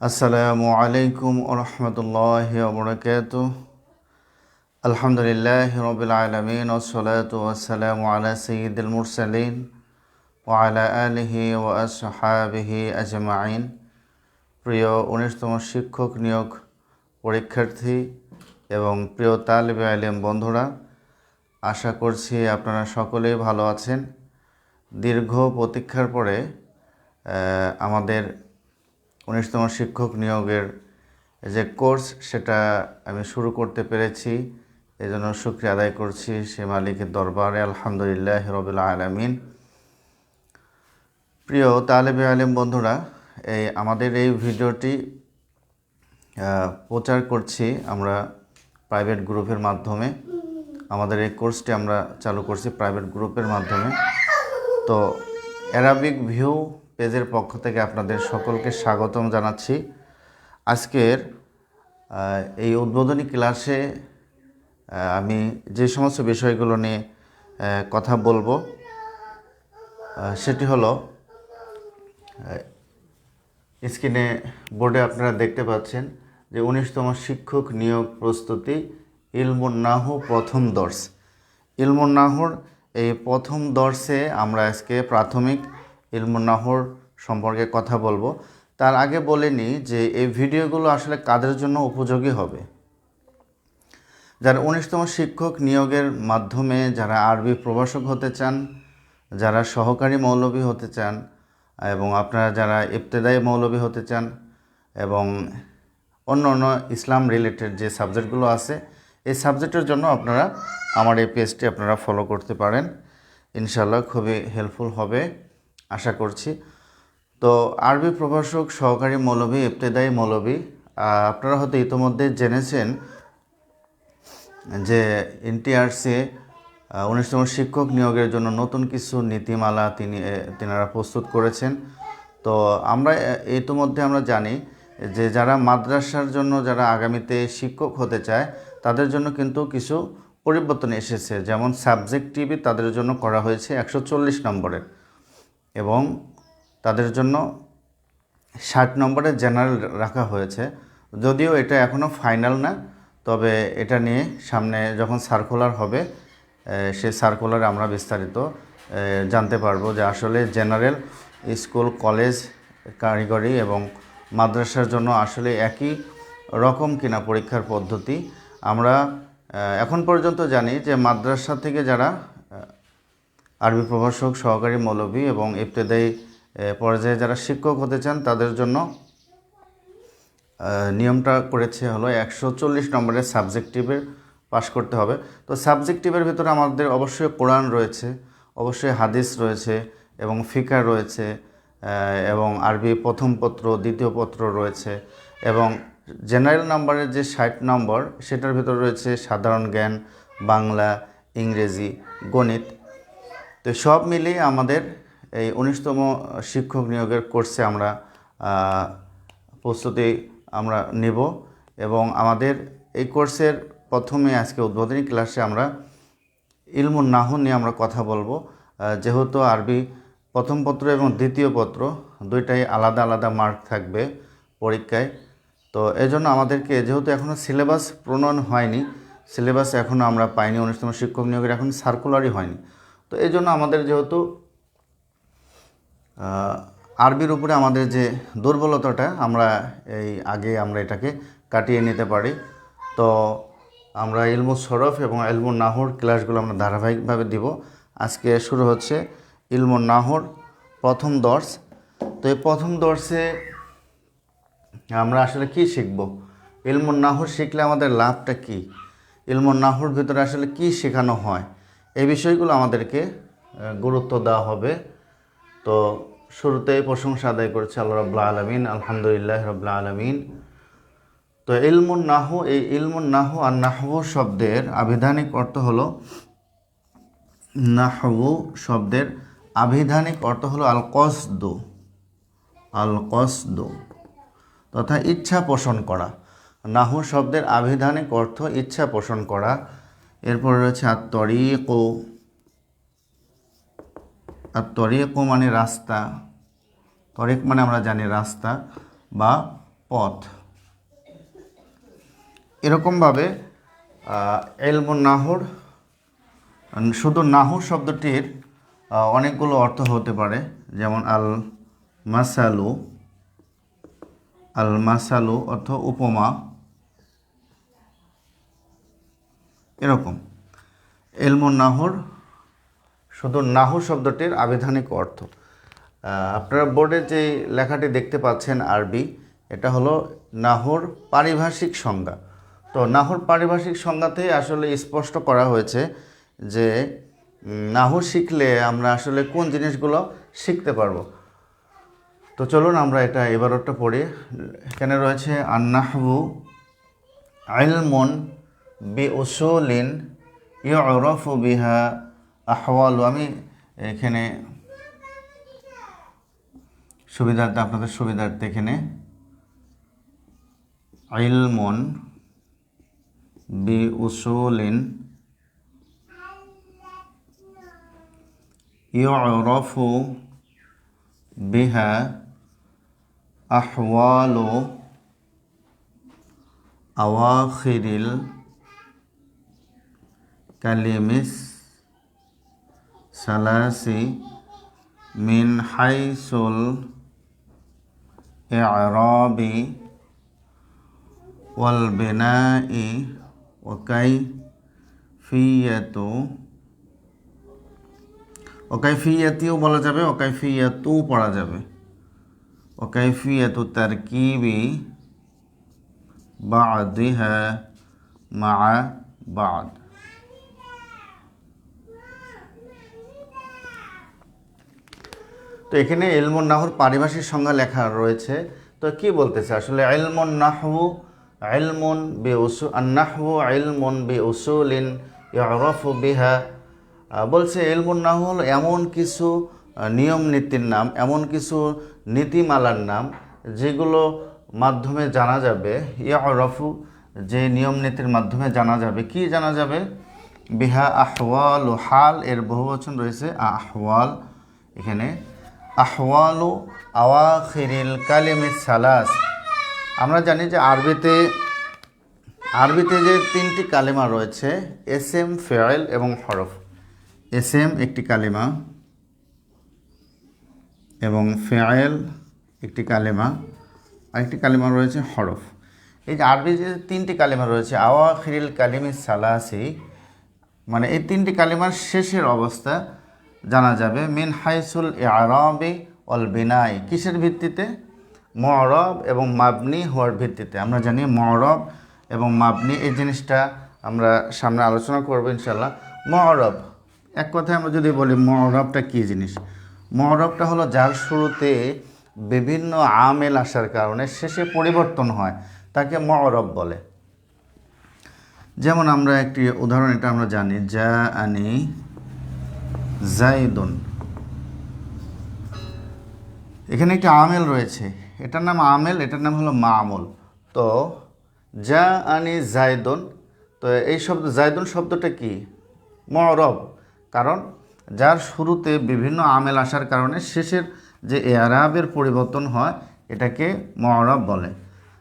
আসসালামু আলাইকুম রহমতুল্লাহ বরকাত আলহামদুলিল্লাহ রবিল আলমিন ওসলাত ওসালাম আলা সঈদুল মুরসালিন ওয়ালা আলহি ও আসহাবিহি আজমাইন। প্রিয় উনিশতম শিক্ষক নিয়োগ পরীক্ষার্থী এবং প্রিয় তালিবে আলিম বন্ধুরা, আশা করছি আপনারা সকলেই ভালো আছেন। দীর্ঘ প্রতীক্ষার পরে আমাদের উনিশতম শিক্ষক নিয়োগের যে কোর্স, সেটা আমি শুরু করতে পেরেছি। এই জন্য শুক্রিয়া আদায় করছি সে মালিকের দরবারে। আলহামদুলিল্লাহ রবিল আলমিন। প্রিয় তালেবে আলিম বন্ধুরা, এই আমাদের এই ভিডিওটি প্রচার করছি আমরা প্রাইভেট গ্রুপের মাধ্যমে। আমাদের এই কোর্সটি আমরা চালু করছি প্রাইভেট গ্রুপের মাধ্যমে। তো অ্যারাবিক ভিউ পেজের পক্ষ থেকে আপনাদের সকলকে স্বাগতম জানাচ্ছি। আজকের এই উদ্বোধনী ক্লাসে আমি যে সমস্ত বিষয়গুলো নিয়ে কথা বলব সেটি হলো স্ক্রিনে বোর্ডে আপনারা দেখতে পাচ্ছেন যে উনিশতম শিক্ষক নিয়োগ প্রস্তুতি ইলমুন্নাহু প্রথম দর্শ। ইলমুন্নাহুর এই প্রথম দর্শে আমরা আজকে প্রাথমিক ইলমুন্নাহুর সম্পর্কে কথা বলব। তার আগে বলে নিই যে এই ভিডিওগুলো আসলে কাদের জন্য উপযোগী হবে। যারা উনিশতম শিক্ষক নিয়োগের মাধ্যমে যারা আরবি প্রভাষক হতে চান, যারা সহকারী মৌলবী হতে চান, এবং আপনারা যারা ইবতেদায়ী মৌলবী হতে চান, এবং অন্য অন্য ইসলাম রিলেটেড যে সাবজেক্টগুলো আছে, এই সাবজেক্টের জন্য আপনারা আমার এই পেজটি আপনারা ফলো করতে পারেন। ইনশাল্লাহ খুবই হেল্পফুল হবে। আশা করছি। তো আরবি প্রভাষক সহকারী মৌলবী ইবতেদায়ী মৌলবী আপনারা হয়তো ইতোমধ্যে জেনেছেন যে এনটিআরসি উনিশতম শিক্ষক নিয়োগের জন্য নতুন কিছু নীতিমালা তিনি তিনারা প্রস্তুত করেছেন। তো আমরা ইতিমধ্যে আমরা জানি যে যারা মাদ্রাসার জন্য যারা আগামীতে শিক্ষক হতে চায়, তাদের জন্য কিন্তু কিছু পরিবর্তন এসেছে। যেমন সাবজেক্টিভই তাদের জন্য করা হয়েছে একশো চল্লিশ নম্বরের। এবং তাদের জন্য ষাট নম্বরে জেনারেল রাখা হয়েছে। যদিও এটা এখনও ফাইনাল না, তবে এটা নিয়ে সামনে যখন সার্কুলার হবে সে সার্কুলারে আমরা বিস্তারিত জানতে পারব যে আসলে জেনারেল স্কুল, কলেজ কারিগরি এবং মাদ্রাসার জন্য আসলে একই রকম কিনা পরীক্ষার পদ্ধতি। আমরা এখন পর্যন্ত জানি যে মাদ্রাসা থেকে যারা আরবি প্রভাষক, সহকারী মৌলভী এবং ইবতেদায়ী পর্যায়ে যারা শিক্ষক হতে চান তাদের জন্য নিয়মটা করেছে হলো একশো চল্লিশ নম্বরের সাবজেক্টিভের পাশ করতে হবে। তো সাবজেক্টিভের ভিতরে আমাদের অবশ্যই কোরআন রয়েছে, অবশ্যই হাদিস রয়েছে এবং ফিকার রয়েছে এবং আরবি প্রথম পত্র, দ্বিতীয় পত্র রয়েছে এবং জেনারেল নাম্বারের যে ষাট নম্বর সেটার ভিতরে রয়েছে সাধারণ জ্ঞান, বাংলা, ইংরেজি, গণিত তো সব মিলিয়ে আমাদের এই উনিশতম শিক্ষক নিয়োগের কোর্সে আমরা প্রস্তুতি আমরা নেব এবং আমাদের এই কোর্সের প্রথমে আজকে উদ্বোধনী ক্লাসে আমরা ইলমুন নাহু নিয়ে আমরা কথা বলব। যেহেতু আরবি প্রথম পত্র এবং দ্বিতীয় পত্র দুইটাই আলাদা আলাদা মার্ক থাকবে পরীক্ষায়। তো এই জন্য আমাদেরকে যেহেতু এখনও সিলেবাস প্রণয়ন হয়নি, সিলেবাস এখনও আমরা পাইনি, উনিশতম শিক্ষক নিয়োগের এখন সার্কুলারই হয়নি। তো এই জন্য আমাদের যেহেতু আরবির উপরে আমাদের যে দুর্বলতাটা, আমরা এই আগে আমরা এটাকে কাটিয়ে নিতে পারি। তো আমরা ইলমু সরফ এবং ইলমু নাহর ক্লাসগুলো আমরা ধারাবাহিকভাবে দিব। আজকে শুরু হচ্ছে ইলমু নাহর প্রথম দর্শ। তো এই প্রথম দর্শে আমরা আসলে কি শিখব? ইলমুন নাহর শিখলে আমাদের লাভটা কি? ইলমুন নাহর ভিতরে আসলে কি শেখানো হয়? এই বিষয়গুলো আমাদেরকে গুরুত্ব দেওয়া হবে। তো শুরুতেই প্রশংসা আদায় করছে আল্লাহ রব্লা আলমিন, আলহামদুলিল্লাহ রব্লা আলমিন। তো ইলমুন নাহু, এই ইলমুন নাহু আর নাহু শব্দের আবিধানিক অর্থ হলো নাহু শব্দের আবিধানিক অর্থ হলো আল কসদু আল কসদু তথা ইচ্ছা পোষণ করা। নাহু শব্দের আবিধানিক অর্থ ইচ্ছা পোষণ করা। এরপর রয়েছে আত্মরিক ও আত্মরিক মানে রাস্তা। তরিক মানে আমরা জানি রাস্তা বা পথ। এরকমভাবে এলমুন নাহর শুধু নাহর শব্দটির অনেকগুলো অর্থ হতে পারে। যেমন আল মাসালু আল মাসালু অর্থ উপমা। এরকম। এলমুন নাহর শুধু নাহর শব্দটির আবিধানিক অর্থ। আপনারা বোর্ডে যে লেখাটি দেখতে পাচ্ছেন আরবি এটা হলো নাহুর পারিভাষিক সংজ্ঞা। তো নাহুর পারিভাষিক সংজ্ঞাতে আসলে স্পষ্ট করা হয়েছে যে উম, নাহু শিখলে আমরা আসলে কোন জিনিসগুলো শিখতে পারব। তো চলুন আমরা এটা এবারটা পড়ি। এখানে রয়েছে আন্নাহু আইলমন বি উসুলিন ইউরফু বিহা আহওয়ালু। আমি এখানে সুবিধার্থে, আপনাদের সুবিধার্থে এখানে ইলমন বি উসুলিন ইউরফু বিহা আহওয়ালু আওয়াখিরিল কালিমিস সালাসি মিন হাইসুল ওয়াল বিনাই ওকাইফিয়াতু ওকাইফিয়াতিও বলা যাবে ওকাইফিয়াতু পড়া যাবে। ওকাইফিয়াতু তারকিবি বাদিহা মা বাদ। এখানে এলমন নাহুর পারিভাষিক সংজ্ঞা লেখা রয়েছে। তো কি বলতেছে? আসলে এলমন নাহু এলমন বি উসু আন্নাহু এলমন বি উসুলিন ইরফু বিহা বলছে এলমন নাহু হলো এমন কিছু নিয়ম নীতির নাম, এমন কিছু নীতিমালার নাম যেগুলো মাধ্যমে জানা যাবে। ইরফু যে নিয়ম নীতির মাধ্যমে জানা যাবে। কি জানা যাবে? বিহা আহওয়াল ও হাল এর বহু বহুবচন রয়েছে। আহওয়াল এখানে আহওয়ালু আওয়াখিরিল কালিমি সালাস। আমরা জানি যে আরবিতে আরবিতে যে তিনটি কালিমা রয়েছে এস এম ফেয়েল এবং হরফ। এস এম একটি কালিমা এবং ফেয়েল একটি কালিমা, আরেকটি কালিমা রয়েছে হরফ। এই যে আরবি যে তিনটি কালিমা রয়েছে, আওয়াখিরিল কালিমি সালাসি মানে এই তিনটি কালিমার শেষের অবস্থা জানা যাবে, মিন হাইসুল আরবি অল বিনাই। কিসের ভিত্তিতে? মরব এবং মাবনি হওয়ার ভিত্তিতে। আমরা জানি মরব এবং মাবনি, এই জিনিসটা আমরা সামনে আলোচনা করব ইনশাল্লাহ মরব এক কথায় আমরা যদি বলি মরবটা কী জিনিস? মরবটা হলো যার শুরুতে বিভিন্ন আমেল আসার কারণে শেষে পরিবর্তন হয়, তাকে মরব বলে। যেমন আমরা একটি উদাহরণ, এটা আমরা জানি যা আনি জাইদুন এখানে একটি আমেল রয়েছে। এটার নাম আমেল, এটার নাম হলো মামুল। তো যা আনি জায়দুন। তো, এই শব্দ, জায়দুন শব্দটা কি? মরব। কারণ, যার শুরুতে বিভিন্ন আমেল আসার কারণে শেষের যে এরাবের পরিবর্তন হয়, এটাকে মরব বলে।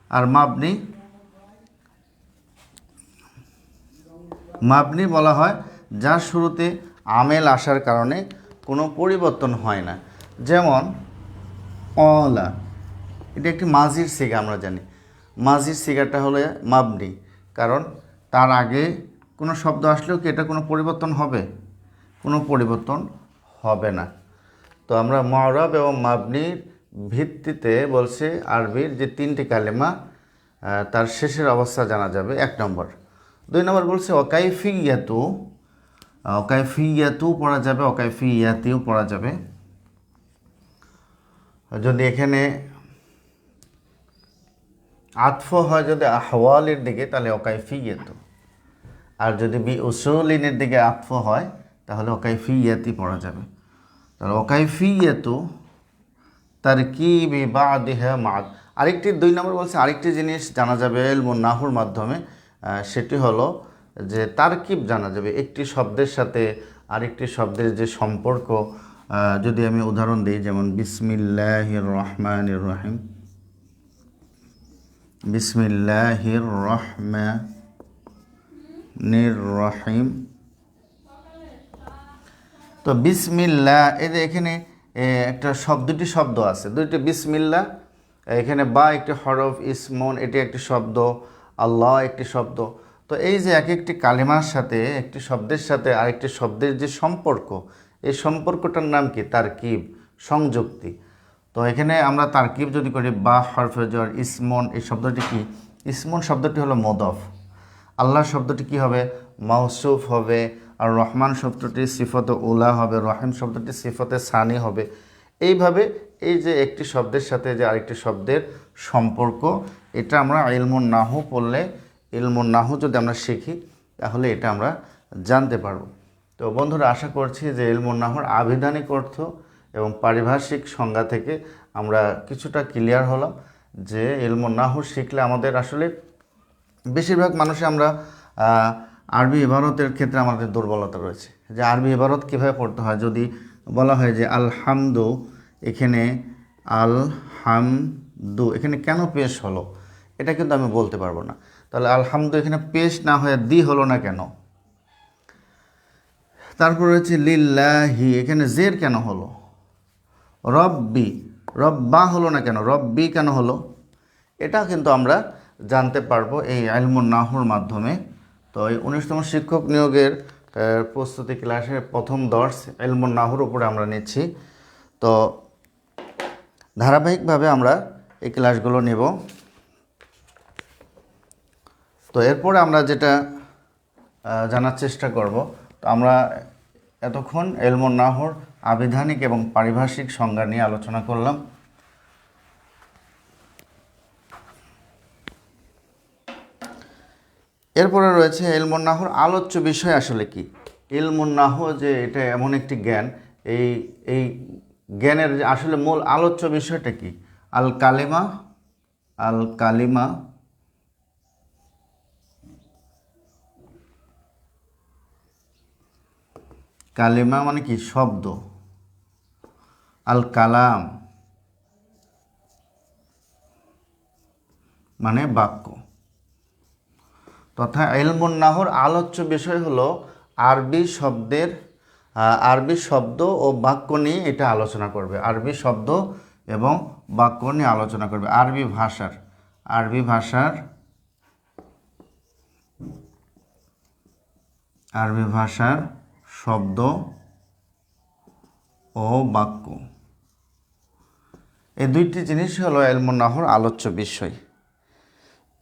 আর মাবনি? মাবনি বলা হয়, যার শুরুতে আমেল আসার কারণে কোনো পরিবর্তন হয় না। যেমন, অলা। এটা একটি মাঝির সিগা, আমরা জানি। মাঝির সিগাটা হলো মাবনি, কারণ তার আগে কোনো শব্দ আসলেও কি এটা কোনো পরিবর্তন হবে? কোনো পরিবর্তন হবে না। তো আমরা মরব এবং মাবনির ভিত্তিতে বলছে, আরবির যে তিনটি কালেমা তার শেষের অবস্থা জানা যাবে। এক নম্বর। দুই নম্বর বলছে অকাইফি ইয়াতু অকাইফি ইয়াতু পড়া যাবে অকাইফি ইয়াতিও পড়া যাবে। যদি এখানে আতফ হয় যদি আহওয়ালের দিকে, তাহলে অকাইফি ইয়াতু আর যদি বি উসুলিনের দিকে আতফ হয়, তাহলে অকাইফি ইয়াতি পড়া যাবে। তাহলে অকাইফি ইয়াতু তার কি বি দেহা মাদ। আরেকটি দুই নম্বর বলছে, আরেকটি জিনিস জানা যাবে এলম নাহুর মাধ্যমে সেটি হলো যে তারকিব জানা যাবে। একটি শব্দের সাথে আরেকটি শব্দের যে সম্পর্ক যদি আমি উদাহরণ দিই, যেমন বিসমিল্লাহ রহমান রহিম বিসমিল্লাহির রহমানির রহিম তো বিসমিল্লাহ এই যে এখানে একটা শব্দ দুটি শব্দ আছে। দুইটি বিসমিল্লাহ এখানে বা একটি হরফ, ইসমন, এটি একটি শব্দ, আল্লাহ একটি শব্দ। তো এই যে এক একটি কালিমার সাথে, একটি শব্দের সাথে আরেকটি শব্দের যে সম্পর্ক, এই সম্পর্কটার নাম কি? তারকিব, সংযুক্তি। তো এখানে আমরা তারকিব যদি করি, বা হরফে জর, ইসমন, এই শব্দটি কি? ইসমন শব্দটি হলো মদফ। আল্লাহ শব্দটি কি হবে? মাউসুফ হবে। আর রহমান শব্দটি সিফতে উলা হবে। রহিম শব্দটি সিফতে সানি হবে। এইভাবে এই যে একটি শব্দের সাথে যে আরেকটি শব্দের সম্পর্ক, এটা আমরা ইলমুন নাহু পড়লে ইলমুন নাহু যদি আমরা শিখি, তাহলে এটা আমরা জানতে পারব। তো বন্ধুরা, আশা করছি যে ইলমুন নাহুর আবিধানিক অর্থ এবং পারিভাষিক সংজ্ঞা থেকে আমরা কিছুটা ক্লিয়ার হলাম যে ইলমুন নাহু শিখলে আমাদের আসলে বেশিরভাগ মানুষে আমরা আরবি ইবারতের ক্ষেত্রে আমাদের দুর্বলতা রয়েছে। যে আরবি ইবারত কীভাবে পড়তে হয়? যদি বলা হয় যে আলহামদু, এখানে আল হামদু এখানে কেন পেশ হলো? এটা কিন্তু আমি বলতে পারব না। তাহলে আলহামদু এখানে পেশ না হয়ে দি হলো না কেন? তারপর রয়েছে লিল্লাহি, এখানে জের কেন হলো? রব্বি, রব্বা হলো না কেন? রব্বি কেন হলো? এটা কিন্তু আমরা জানতে পারব এই আলমুন নাহুর মাধ্যমে। তো এই উনিশতম শিক্ষক নিয়োগের প্রস্তুতি ক্লাসের প্রথম দর্শ এলমুন নাহুর উপরে আমরা নিচ্ছি। তো ধারাবাহিকভাবে আমরা এই ক্লাসগুলো নেব। তো এরপরে আমরা যেটা জানার চেষ্টা করব, তো আমরা এতক্ষণ এলমুন নাহর আবিধানিক এবং পারিভাষিক সংজ্ঞা নিয়ে আলোচনা করলাম। এরপরে রয়েছে এলমুন্নাহর আলোচ্য বিষয় আসলে কি? ইলমুন্নাহ যে এটা এমন একটি জ্ঞান, এই এই জ্ঞানের আসলে মূল আলোচ্য বিষয়টা কি? আল কালিমা আল কালিমা কালিমা মানে কি? শব্দ। আল কালাম মানে বাক্য। তথা এলমুন নাহর আলোচ্য বিষয় হলো আরবি শব্দের আরবি শব্দ ও বাক্য নিয়ে এটা আলোচনা করবে। আরবি শব্দ এবং বাক্য নিয়ে আলোচনা করবে। আরবি ভাষার আরবি ভাষার আরবি ভাষার শব্দ ও বাক্য। এই দুইটি জিনিস হলো এলমুন নাহর আলোচ্য বিষয়।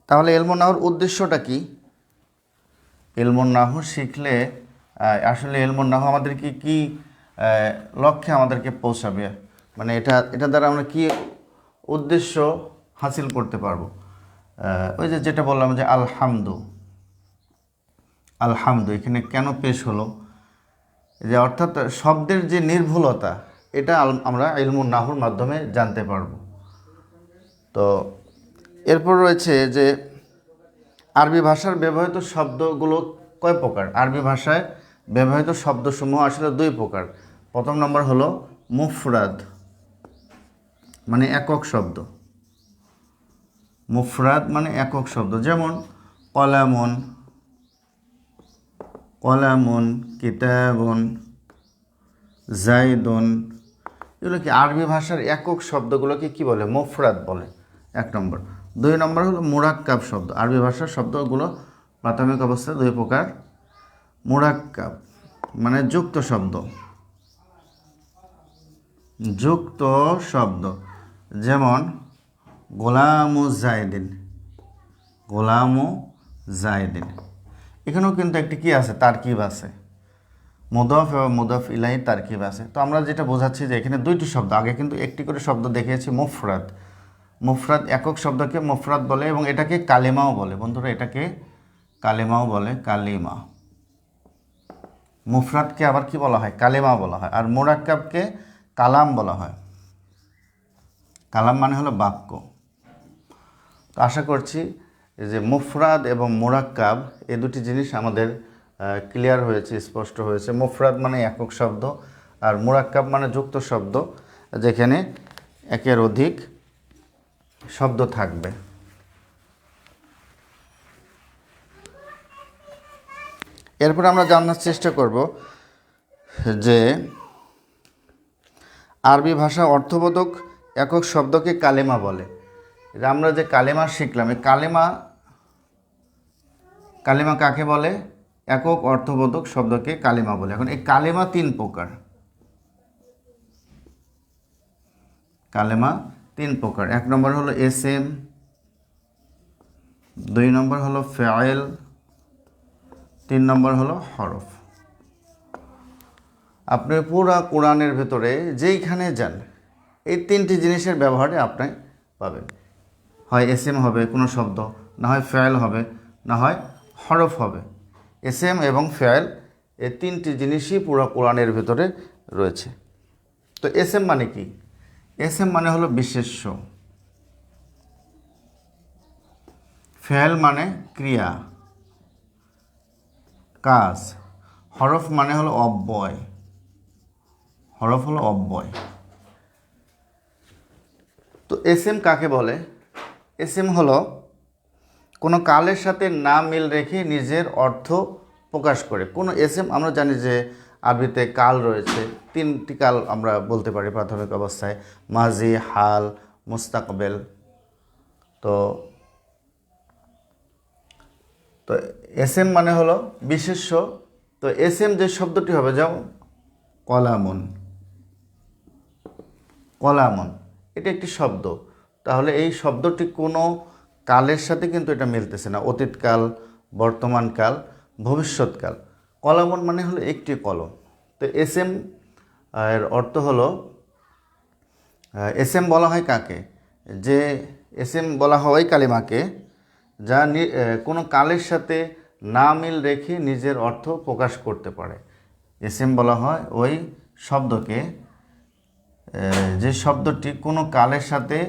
তাহলে এলমুন নাহর উদ্দেশ্যটা কি? এলমুন নাহু শিখলে আসলে এলমুন নাহু আমাদেরকে কি লক্ষ্যে আমাদেরকে পৌঁছাবে? মানে এটা এটা দ্বারা আমরা কি উদ্দেশ্য হাসিল করতে পারব? ওই যে যেটা বললাম যে আলহামদু। আলহামদু, এখানে কেন পেশ হলো? যে অর্থাৎ শব্দের যে নির্ভুলতা, এটা আমরা ইলমুন নাহুর মাধ্যমে জানতে পারব। তো এরপর রয়েছে যে আরবি ভাষার ব্যবহৃত শব্দগুলো কয় প্রকার? আরবি ভাষায় ব্যবহৃত শব্দসমূহ আসলে দুই প্রকার। প্রথম নম্বর হলো মুফরাদ মানে একক শব্দ। মুফরাদ মানে একক শব্দ। যেমন কলামন কলামন, কিতাবুন, জাইদন, এগুলো কি আরবি ভাষার একক শব্দগুলোকে কি বলে? মুফরাদ বলে। এক নম্বর। দুই নম্বর হলো মুরাক্কাব শব্দ। আরবি ভাষার শব্দগুলো প্রাথমিক অবস্থায় দুই প্রকার। মুরাক্কাব মানে যুক্ত শব্দ। যুক্ত শব্দ। যেমন, গোলামু জায়দিন গোলামু জায়দিন এখানেও কিন্তু একটি কি আছে? তারকিব আছে। মুদফ এবং মুদফ ইলাই তারকিব আছে। তো আমরা যেটা বোঝাচ্ছি যে এখানে দুইটি শব্দ। আগে কিন্তু একটি করে শব্দ দেখিয়েছি, মুফরাদ। মুফরাদ একক শব্দকে মুফরাদ বলে এবং এটাকে কালিমাও বলে। বন্ধুরা, এটাকে কালিমাও বলে, কালিমা। মুফরাদকে আবার কি বলা হয়? কালিমা বলা হয়। আর মোরাক্কাবকে কালাম বলা হয়। কালাম মানে হলো বাক্য। তো আশা করছি এই যে মুফরাদ এবং মোরাক্কাব এ দুটি জিনিস আমাদের ক্লিয়ার হয়েছে, স্পষ্ট হয়েছে। মুফরাদ মানে একক শব্দ আর মোরাক্কাব মানে যুক্ত শব্দ, যেখানে একের অধিক শব্দ থাকবে। এরপর আমরা জানার চেষ্টা করব যে আরবি ভাষা অর্থবোধক একক শব্দকে কালেমা বলে। এটা আমরা যে কালেমা শিখলাম, এই কালেমা কালেমা কাকে বলে? একক অর্থবোধক শব্দকে কালেমা বলে। এখন এই কালেমা তিন প্রকার। কালেমা তিন প্রকার। এক নম্বর হলো এস এম দুই নম্বর হলো ফেয়েল তিন নম্বর হলো হরফ। আপনি পুরা কোরআনের ভেতরে যেইখানে যান, এই তিনটি জিনিসের ব্যবহারে আপনি পাবেন। হয় এস এম হবে কোনো শব্দ, না হয় ফেয়াল হবে, না হয় হরফ হবে। এস এম এবং ফেয়াল এ তিনটি জিনিসই পুরো কোরআনের ভেতরে রয়েছে। তো এস এম মানে কি? এস এম মানে হলো বিশেষ্য। ফেয়াল মানে ক্রিয়া, কাজ। হরফ মানে হলো অব্যয়। হরফ হলো অব্যয়। তো এস এম কাকে বলে? এস এম হলো কোনো কালের সাথে না মিল রেখে নিজের অর্থ প্রকাশ করে। কোনো এস এম আমরা জানি যে আরবিতে কাল রয়েছে, তিনটি কাল আমরা বলতে পারি প্রাথমিক অবস্থায়, মাজি, হাল, মুস্তাকবেল। তো তো এস এম মানে হলো বিশেষ্য। তো এস এম যে শব্দটি হবে, যেমন কলামন কলামন, এটা একটি শব্দ। তাহলে এই শব্দটি কোনো কালের সাথে কিন্তু এটা মিলতেছে না। অতীতকাল, বর্তমানকাল, ভবিষ্যৎকাল। কলামন মানে হলো একটি কলম। তো এস এম এর অর্থ হলো এস এম বলা হয় কাকে? যে এস এম বলা হয় কালিমাকে, যা কোনো কালের সাথে না মিল রেখে নিজের অর্থ প্রকাশ করতে পারে। এস এম বলা হয় ওই শব্দকে যে শব্দটি কোনো কালের সাথে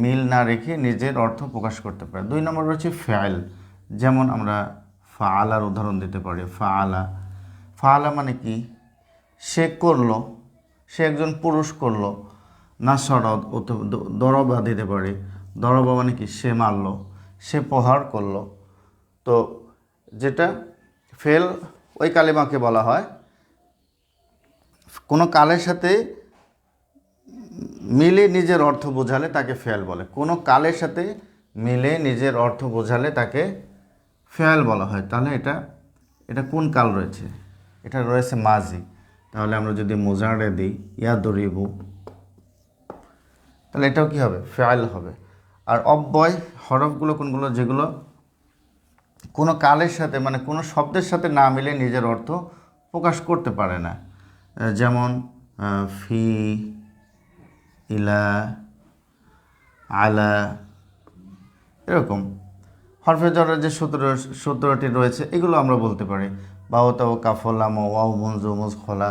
মিল না রেখে নিজের অর্থ প্রকাশ করতে পারে। দুই নম্বর রয়েছে ফেয়াল যেমন আমরা ফাআলার উদাহরণ দিতে পারি, ফাআলা। ফালা মানে কি? সে করল, সে একজন পুরুষ করল না সরদ দরবা দিতে পারে। দরবা মানে কি? সে মারলো, সে প্রহার করল। তো যেটা ফেল ওই কালিমাকে বলা হয়, কোনো কালের সাথে মিলে নিজের অর্থ বোঝালে তাকে ফেয়াল বলে। কোনো কালের সাথে মিলে নিজের অর্থ বোঝালে তাকে ফেয়াল বলা হয়। তাহলে এটা এটা কোন কাল রয়েছে? এটা রয়েছে মাঝি। তাহলে আমরা যদি মোজারে দিই, ইয়া দরিবু, তাহলে এটাও কি হবে? ফেয়াল হবে। আর অব্যয় হরফগুলো কোনগুলো? যেগুলো কোনো কালের সাথে মানে কোনো শব্দের সাথে না মিলে নিজের অর্থ প্রকাশ করতে পারে না। যেমন ফি ইলা, আলা, এরকম। হরফে জরের যে সূত্র, সূত্রটি রয়েছে, এগুলো আমরা বলতে পারি। বাউতাও কাফলাম ওয়াও মঞ্জু মুজখলা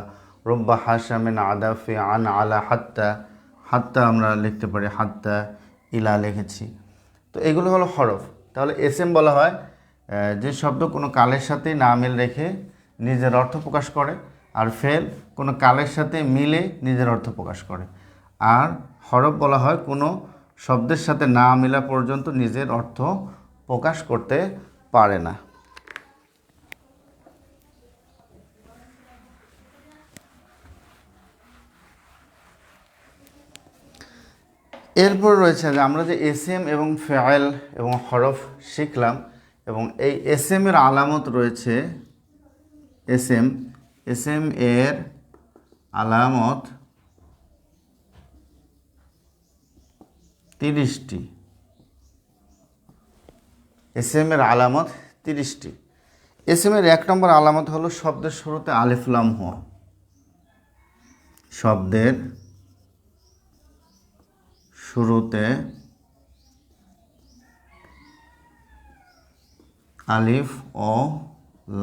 রব্বা হাসামিন আদাফি আন, আলা, হাত্তা। হাত্তা আমরা লিখতে পারি, হাত্তা, ইলা লিখেছি। তো এগুলো হলো হরফ। তাহলে এস এম বলা হয় যে শব্দ কোনো কালের সাথে না মিল রেখে নিজের অর্থ প্রকাশ করে, আর ফেল কোনো কালের সাথে মিলে নিজের অর্থ প্রকাশ করে। আর হরফ বলা হয় কোনো শব্দের সাথে না মেলা পর্যন্ত নিজের অর্থ প্রকাশ করতে পারে না। এরপর রয়েছে যে আমরা যে এস এম এবং ফেয়াল এবং হরফ শিখলাম এবং এই এস এম এর আলামত রয়েছে এস এম এস এম এর আলামত তিরিশটি। এস এম এর আলামত তিরিশটি। এস এম এর এক নম্বর আলামত হলো শব্দের শুরুতে আলিফলাম হওয়া শব্দের শুরুতে আলিফ ও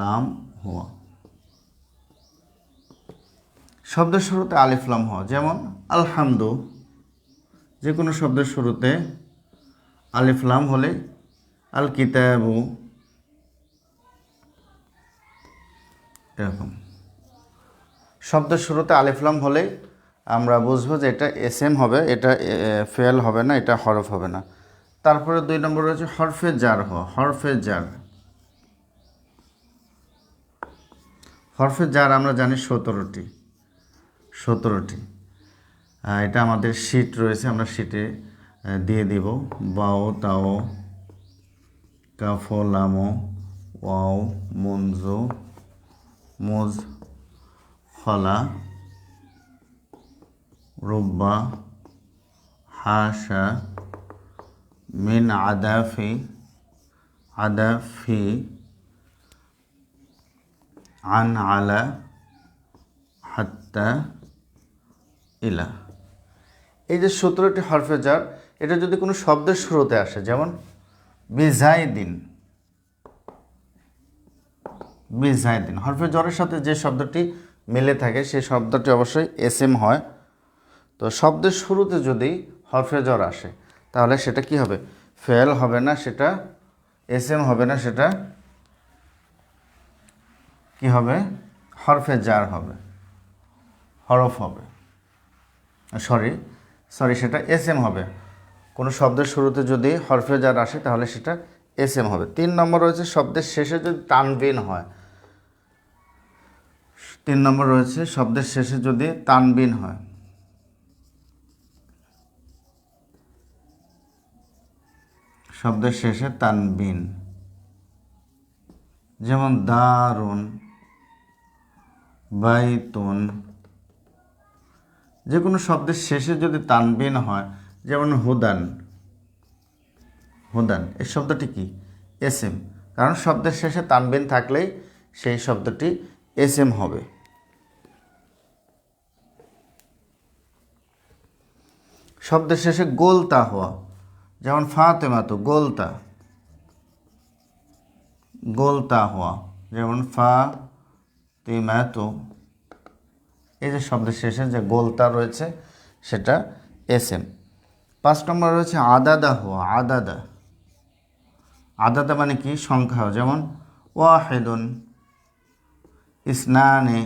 লাম হওয়া শব্দের শুরুতে আলিফ লাম হওয়া যেমন আলহামদু। যে কোনো শব্দের শুরুতে আলিফলাম হলে আল কিতাবু এরকম। শব্দের শুরুতে আলিফলাম হলে আমরা বুঝব যে এটা এস এম হবে, এটা ফেল হবে না, এটা হরফ হবে না। তারপরে দুই নম্বর রয়েছে হরফে জার হ হরফে জার। হরফে জার আমরা জানি সতেরোটি সতেরোটি। এটা আমাদের শীট রয়েছে, আমরা শীটে দিয়ে দিব। বাও, তাও কাফো লামো, ওয়াও মঞ্জু মুজ, ফলা, রুব্বা, হাসা, মিন আদাফি আদাফি, আন আলা, হাত্তা, ইলা। এই যে সতেরোটি হরফে যার এটা যদি কোনো শব্দের শুরুতে আসে, যেমন বিজাইদিন বিজাইদিন হরফে জ্বরের সাথে যে শব্দটি মিলে থাকে, সেই শব্দটি অবশ্যই এস এম হয়। তো শব্দের শুরুতে যদি হরফে জ্বর আসে, তাহলে সেটা কি হবে? ফেল হবে না, সেটা এস এম হবে না, সেটা কি হবে? হরফে জার হবে, হরফ হবে। সরি সরি, সেটা এস এম হবে। কোনো শব্দের শুরুতে যদি হরফে জার আসে, তাহলে সেটা এস এম হবে। তিন নম্বর রয়েছে শব্দের শেষে যদি তানবিন হয়। তিন নম্বর রয়েছে শব্দের শেষে যদি তানবিন হয়। শব্দের শেষে তানবিন যেমন দারুণ, বাইতুন যে কোনো শব্দের শেষে যদি তানবিন হয়, যেমন হুদান হুদান, এই শব্দটি কি? এস এম কারণ শব্দের শেষে তানবিন থাকলেই সেই শব্দটি এস এম হবে। শব্দের শেষে গোলতা হওয়া, যেমন ফাতেমাতু, গোলতা গোলতা হওয়া, যেমন ফা তিমাতু এই যে শব্দের শেষে যে গোলতা রয়েছে, সেটা এস এম পাঁচ নম্বর রয়েছে আদাদা হওয়া আদাদা। আদাদা মানে কি? সংখ্যা যেমন ওয়াহেদুন ইসনানে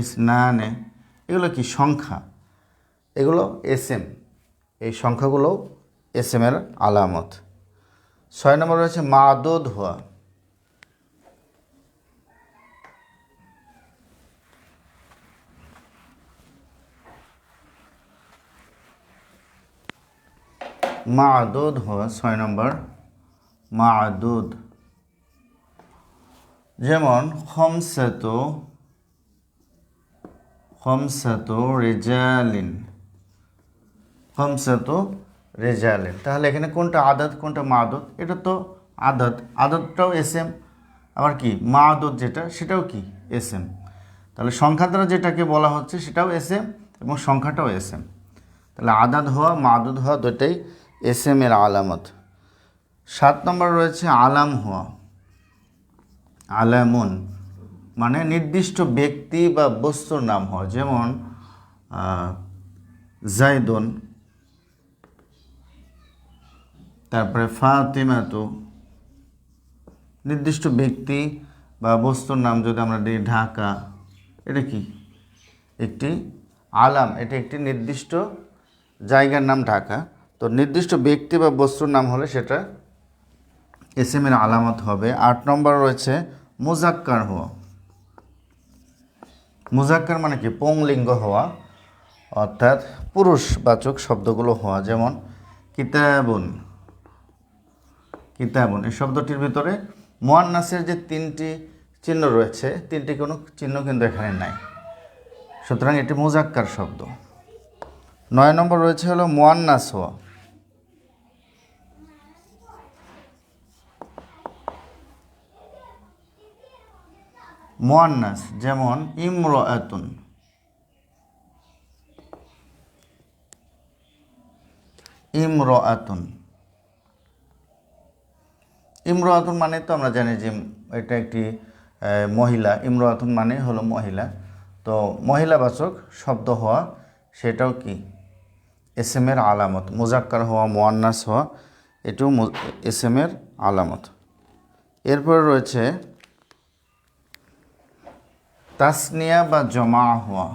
ইসনানে। এগুলো কি? সংখ্যা। এগুলো এস এম এই সংখ্যাগুলো এস এম এর আলামত। ছয় নম্বর রয়েছে মাদুদ হওয়া মাদুদ হওয়া ছয় নম্বর। মাদুদ। যেমন, খমসাত খমসাত রেজালিন। খমসাত রেজালিন। তাহলে এখানে কোনটা আদত, কোনটা মাদত এটা তো আদত। আদতটাও এস এম আবার কি? মাদত যেটা, সেটাও কি? এস এম তাহলে সংখ্যা দ্বারা যেটাকে বলা হচ্ছে, সেটাও এস এম এবং সংখ্যাটাও এস এম তাহলে আদাদ হওয়া, মাদুদ হওয়া দুটাই এস এম এর আলামত। সাত নম্বর রয়েছে আলাম হওয়া আলামুন মানে নির্দিষ্ট ব্যক্তি বা বস্তুর নাম হওয়া যেমন জাইদুন, তারপরে ফাতিমাতু। নির্দিষ্ট ব্যক্তি বা বস্তুর নাম যদি আমরা দিই ঢাকা, এটা কি? একটি আলাম, এটা একটি নির্দিষ্ট জায়গার নাম ঢাকা। তো নির্দিষ্ট ব্যক্তি বা বস্তুর নাম হলে সেটা এস এম এর আলামত হবে। আট নম্বর রয়েছে মুজাক্কার হওয়া। মুজাক্কার মানে কি? পুংলিঙ্গ হওয়া, অর্থাৎ পুরুষবাচক শব্দগুলো হওয়া, যেমন কিতাবুন কিতাবুন। এই শব্দটির ভিতরে মোয়ান্নাসের যে তিনটি চিহ্ন রয়েছে, তিনটি কোনো চিহ্ন কিন্তু এখানে নাই। সুতরাং এটি মুজাক্কার শব্দ। নয় নম্বর রয়েছে হলো মোয়ান্নাস হওয়া। মোয়ান্নাস, যেমন ইমরাতুন। ইমরাতুন। ইমরাতুন মানে তো আমরা জানি যে এটা একটি মহিলা। ইমরাতুন মানে হলো মহিলা। তো মহিলাবাচক শব্দ হওয়া সেটাও কি? এস এম এর আলামত। মুজাক্কার হওয়া, মোয়ান্নাস হওয়া, এটাও এস এম এর আলামত। এরপর রয়েছে তাসনিয়া বা জমা হওয়া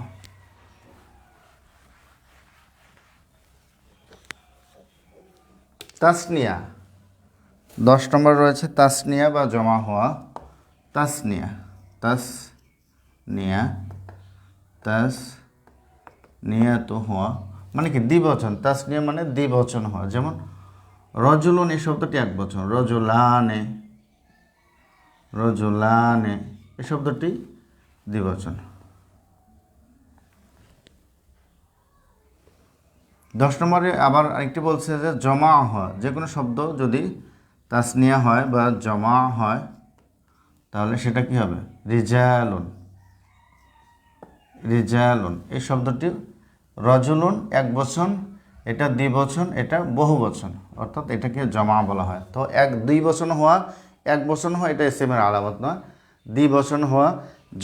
তাসনিয়া। দশ নম্বর রয়েছে তাসনিয়া বা জমা হওয়া তাসনিয়া। তাস নিয়া তাস নিয়া তো হওয়া মানে কি? দ্বিবচন। তাসনিয়া মানে দ্বিবচন হওয়া যেমন রজুলন, এই শব্দটি এক বচন। রজুলানে। রজুলানে। এই শব্দটি দ্বিবচন। দশ নম্বরে আবার আরেকটি বলছে যে জমা হয়, যে কোনো শব্দ যদি তাসনিয়া হয় বা জমা হয়, তাহলে সেটা কি হবে? রিজালুন। রিজালুন। এই শব্দটি রজুলুন এক বচন, এটা দ্বিবচন, এটা বহু বচন অর্থাৎ এটাকে জমা বলা হয়। তো এক দুই বচন হওয়া, এক বচন হওয়া এটা এস এর আলামত নয়। দ্বিবচন হওয়া,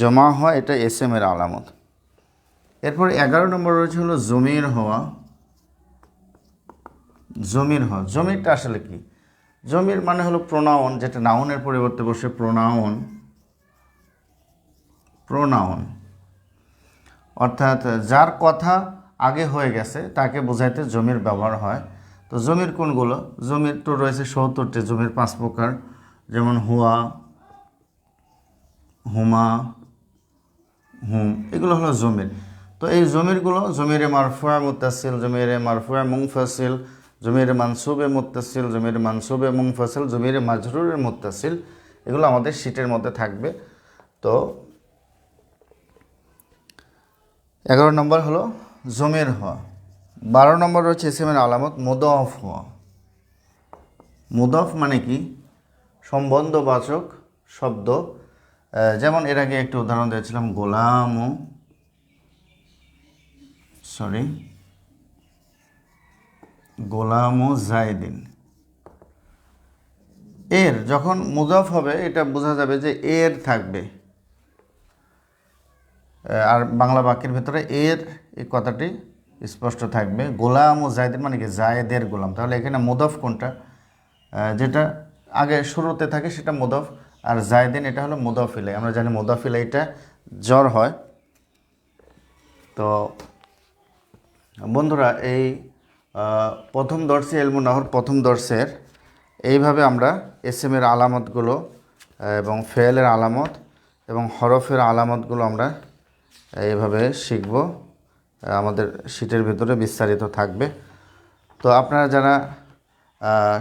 জমা হওয়া, এটা এস এম এর আলামত। এরপর এগারো নম্বর রয়েছে হলো জমির হওয়া। জমির হওয়া, জমিরটা আসলে কি? জমির মানে হলো প্রোনাউন যেটা নাউনের পরিবর্তে বসে প্রোনাউন প্রোনাউন অর্থাৎ যার কথা আগে হয়ে গেছে, তাকে বোঝাইতে জমির ব্যবহার হয়। তো জমির কোনগুলো? জমির তো রয়েছে সত্তরটি, জমির পাঁচ প্রকার। যেমন হুয়া হুমা, হুম, এগুলো হলো জমির। তো এই জমিরগুলো, জমিরে মারফুয়া মুতাসিল জমিরে মারফুয়া মুংফাসিল জমিরে মানসুবে মুতাসিল জমিরে মানসুবে মুংফাসিল জমিরে মাজরুরের মুতাসিল এগুলো আমাদের শীটের মধ্যে থাকবে। তো এগারো নম্বর হলো জমির হওয়া। বারো নম্বর রয়েছে এসএমের আলামত, মুদফ হওয়া। মুদফ মানে কি? সম্বন্ধবাচক শব্দ যেমন এর আগে একটি উদাহরণ দিয়েছিলাম, গোলাম সরি গোলাম জায়দিন এর যখন মুদফ হবে, এটা বোঝা যাবে যে এর থাকবে। আর বাংলা বাক্যের ভেতরে এর এই কথাটি স্পষ্ট থাকবে। গোলাম ও জায়দের মানে কি? জায়েদের গোলাম। তাহলে এখানে মুদফ কোনটা? যেটা আগে শুরুতে থাকে, সেটা মুদফ। আর জায়দিন এটা হলো মুদফিলাই। আমরা জানি মুদফিলাইটা জ্বর হয়। তো বন্ধুরা, এই প্রথম দর্শে এলমু এলমুনাহর প্রথম দর্শের, এইভাবে আমরা এস এর আলামতগুলো এবং ফেলের আলামত এবং হরফের আলামতগুলো আমরা এইভাবে শিখব। আমাদের শীটের ভিতরে বিস্তারিত থাকবে। তো আপনারা যারা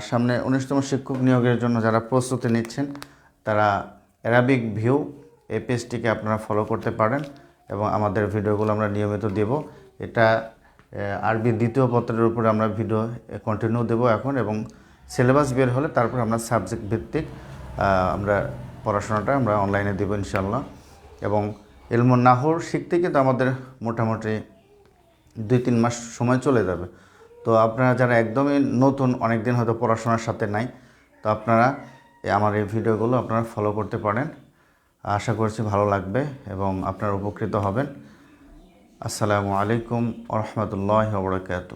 সামনে উনিশতম শিক্ষক নিয়োগের জন্য যারা প্রস্তুতি নিচ্ছেন তারা অ্যারাবিক ভিউ এই পেজটিকে আপনারা ফলো করতে পারেন এবং আমাদের ভিডিওগুলো আমরা নিয়মিত দেব। এটা আরবি দ্বিতীয় পত্রের উপরে আমরা ভিডিও কন্টিনিউ দেব এখন এবং সিলেবাস বের হলে তারপর আমরা সাবজেক্ট ভিত্তিক আমরা পড়াশোনাটা আমরা অনলাইনে দেবো ইনশাল্লাহ এবং এলমুন নাহর শিখতে কিন্তু আমাদের মোটামুটি দুই তিন মাস সময় চলে যাবে। তো আপনারা যারা একদমই নতুন অনেক দিন হয়তো পড়াশোনার সাথে নাই, তো আপনারা আমার এই ভিডিওগুলো আপনারা ফলো করতে পারেন। আশা করছি ভালো লাগবে এবং আপনারা উপকৃত হবেন। আসসালামু আলাইকুম রহমতুল্লাহ বরকাত